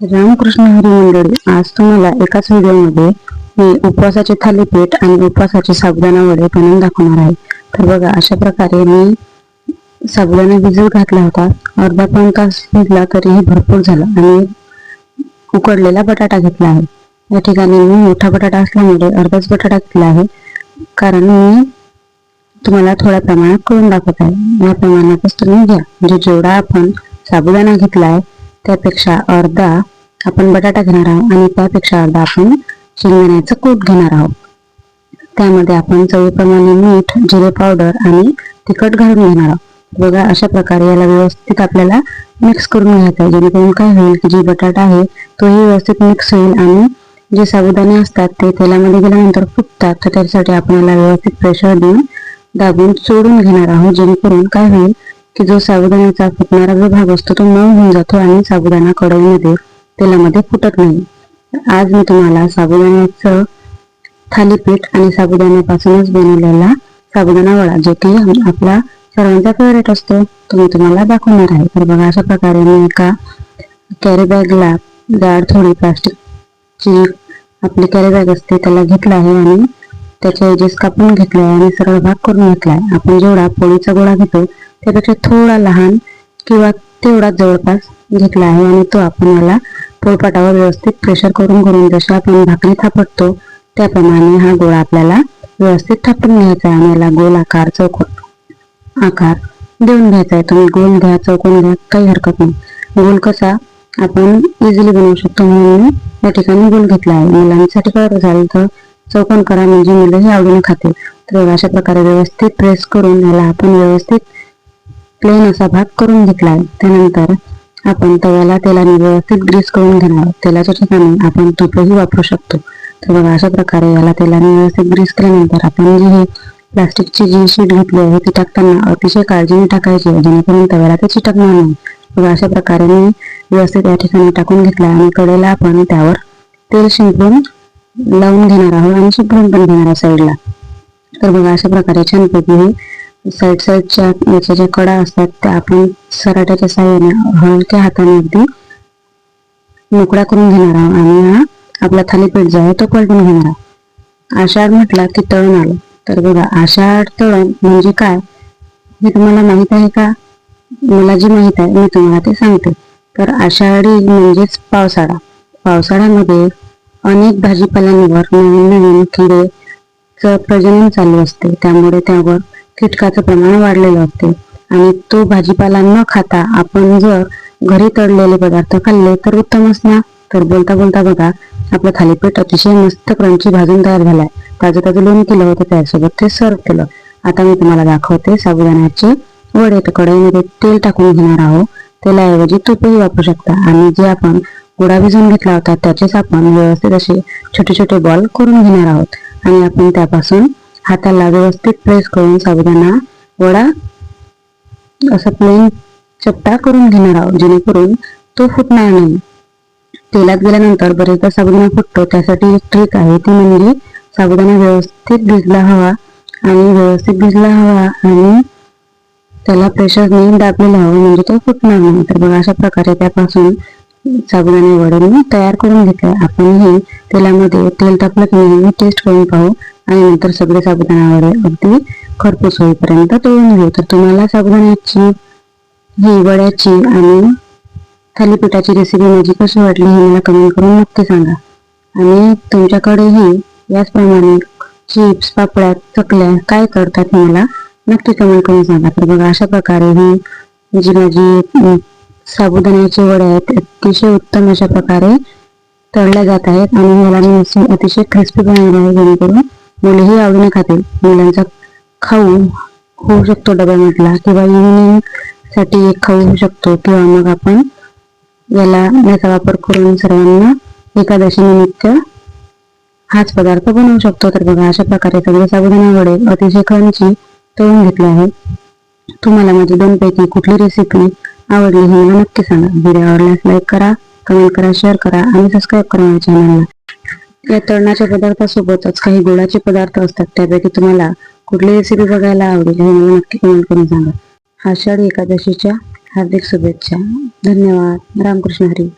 रामकृष्ण हरी मंडळी आज तुम्हाला एकाच व्हिडिओमध्ये मी उपवासाचे थालीपीठ आणि उपवासाचे साबुदाणा वडे बनवून दाखवणार आहे. तर बघा अशा प्रकारे मी साबुदाणा भिजत घातला होता. अर्धा पाऊण तास भिजला तरीही भरपूर झाला आणि उकडलेला बटाटा घेतला आहे. या ठिकाणी मी मोठा बटाटा असल्यामुळे अर्धाच बटाटा घेतला आहे. कारण मी तुम्हाला थोड्या प्रमाणात करून दाखवत आहे. या प्रमाणातच तुम्ही घ्या. म्हणजे जेवढा आपण साबुदाणा घेतला आहे त्यापेक्षा अर्धा आपण बटाटा घेणार आहोत आणि त्यापेक्षा अर्धा आपण शेंगदाण्याचं कूट घेणार आहोत. त्यामध्ये आपण चवीप्रमाणे मीठ जिरे पावडर आणि तिखट घालून घेणार आहोत. बघा अशा प्रकारे याला व्यवस्थित आपल्याला मिक्स करून घ्यायचं आहे. जेणेकरून काय होईल की जे बटाटा आहे तोही व्यवस्थित मिक्स होईल आणि जे साबुदाणे असतात ते तेलामध्ये गेल्यानंतर फुटतात. तर त्यासाठी आपण याला व्यवस्थित प्रेशर देऊन दाबून सोडून घेणार आहोत. जेणेकरून काय होईल की जो साबुदाण्याचा फुटणारा जो भाग असतो तो मऊ होऊन जातो आणि साबुदाणा कढईमध्ये तेलामध्ये फुटत नाही. आज मी तुम्हाला साबुदाण्याचं थालीपीठ आणि साबुदाण्यापासूनच बनवलेला साबुदाणा वडा जो की आपला सर्वांचा फेवरेट असतो तो मी तुम्हाला दाखवणार आहे. तर बघा अशा प्रकारे मी एका कॅरी बॅगला जाड थोडी प्लास्टिकची आपली कॅरी बॅग असते त्याला घेतलं आहे आणि त्याचे एजेस कापून घेतले आहे आणि सरळ भाग करून घेतलाय आपण जेवढा पोळीचा गोळा घेतो त्यापेक्षा थोडा लहान किंवा तेवढा जवळपास घेतला आहे आणि तो आपण याला पोळपाटावर व्यवस्थित प्रेशर करून करून जशी आपण भाकरी थापटतो त्याप्रमाणे हा गोळा आपल्याला व्यवस्थित थापटून घ्यायचा आहे. आणि याला गोल आकार चौकोन आकार देऊन घ्यायचा आहे. तुम्ही गोल घ्या चौकोन घ्या काही हरकत नाही. गोल कसा आपण इझिली बनवू शकतो म्हणून या ठिकाणी गोल घेतला आहे. मुलांसाठी करत असाल तर चौकोन करा म्हणजे मुलंही आवडीने खातील. तर अशा प्रकारे व्यवस्थित प्रेस करून याला आपण व्यवस्थित प्लेन असा भाग करून घेतला. आहे त्यानंतर आपण तव्याला तेलाने व्यवस्थित ग्रीस करून घेणार तेलाच्या ठिकाणी आपण तुपही वापरू शकतो. तर बघा अशा प्रकारे याला तेलाने व्यवस्थित ग्रीस केल्यानंतर आपण जी हे प्लास्टिकची जी शीट घेतली आहे ती टाकताना अतिशय काळजीने टाकायची आहे. जेणेकरून तव्याला ते चिटकणार नाही. बघा अशा प्रकारे मी व्यवस्थित या ठिकाणी टाकून घेतला आणि कडेला आपण त्यावर तेल शिंपडून लावून घेणार आहोत आणि शिंपडून पण घेणार आहोत साईडला तर बघा अशा प्रकारे छानपैकी हे साईड साईडच्या याच्या ज्या कडा असतात त्या आपण सराट्याच्या साह्याने हलक्या हाताने अगदी मोकळ्या करून घेणार आहोत. आणि हा आपला थालीपीठ जो आहे तो पलटून घेणार आहोत. आषाढ म्हटला की तळण आलं. तर बघा आषाढ तळण म्हणजे काय? हे तुम्हाला माहीत आहे का? मला जी माहीत आहे मी तुम्हाला ते सांगते. तर आषाढी म्हणजेच पावसाळा. पावसाळ्यामध्ये अनेक भाजीपाल्यांवर नवीन नवीन किडे प्रजनन चालू असते. त्यामुळे त्यावर कीटकाचं प्रमाण वाढलेलं असते. आणि तो भाजीपाला न खाता आपण जर घरी तळलेले पदार्थ खाल्ले तर उत्तमच ना तर बोलता बोलता बघा आपलं थालीपीठ अतिशय मस्त क्रंची भाजून तयार झालाय. ताजं ताजं लोणी केलं होतं त्यासोबत ते सर्व केलं. आता मी तुम्हाला दाखवते साबुदाण्याचे वडे. तर कढईमध्ये तेल टाकून घेणार आहोत. तेलाऐवजी तुपही वापरू शकता. आणि जे आपण गोडा भिजून घेतला होता त्याचेच आपण व्यवस्थित असे छोटे छोटे बॉल करून घेणार आहोत. आणि आपण त्यापासून हाताला व्यवस्थित प्रेस करून साबुदाणा वडा असं प्लेन चपटा करून घेणार आहोत. जेणेकरून तो फुटणार नाही. तेलात गेल्यानंतर बरेचदा साबुदाणा फुटतो. त्यासाठी एक ट्रिक आहे. ती म्हणजे साबुदाणा व्यवस्थित भिजला हवा आणि व्यवस्थित भिजला हवा आणि त्याला प्रेशरने दाबलेला हवा म्हणजे तो फुटणार नाही. तर बघा अशा प्रकारे त्यापासून साबुदाणे वडे मी तयार करून घेतले. आपण हे तेलामध्ये तेल टाकलं की मी टेस्ट करून पाहू. आणि नंतर सगळे साबुदाणावडे अगदी खरपूस होईपर्यंत तळून घेऊ. तर तुम्हाला साबुदाण्याची ही वड्याची आणि थालीपीठाची रेसिपी माझी कशी वाटली हे मला कमेंट करून नक्की सांगा. आणि तुमच्याकडेही याचप्रमाणे चिप्स पापड्या चकल्या काय करतात मला नक्की कमेंट करून सांगा. तर बघा अशा प्रकारे ही जी माझी साबुदाण्याची वडे आहेत अतिशय उत्तम अशा प्रकारे तळल्या जात आहेत. आणि याला मी अतिशय क्रिस्पी बनवले आहे जेणेकरून मुलेही आवडीने खातील. मुलांचा खाऊ होऊ शकतो डबा म्हटला किंवा इव्हिनिंगसाठी एक खाऊ होऊ शकतो किंवा मग आपण याला याचा वापर करून सर्वांना एकादशी निमित्त हाच पदार्थ बनवू शकतो. तर बघा अशा प्रकारे सगळे साबुदाणा वडे अतिशय क्रंची तळून घेतले आहे. तुम्हाला माझी दोन पैकी कुठली रेसिपी आवडली हे मला नक्की सांगा. व्हिडिओ आवडल्यास लाईक करा कमेंट करा शेअर करा आणि सबस्क्राईब करा माझ्या चॅनलला या तळणाच्या पदार्थासोबतच काही गोडाचे पदार्थ असतात. त्यापैकी तुम्हाला कुठली रेसिपी बघायला आवडेल हे मला नक्की कमेंट करून सांगा. आषाढी एकादशीच्या हार्दिक शुभेच्छा. धन्यवाद. रामकृष्ण हरी.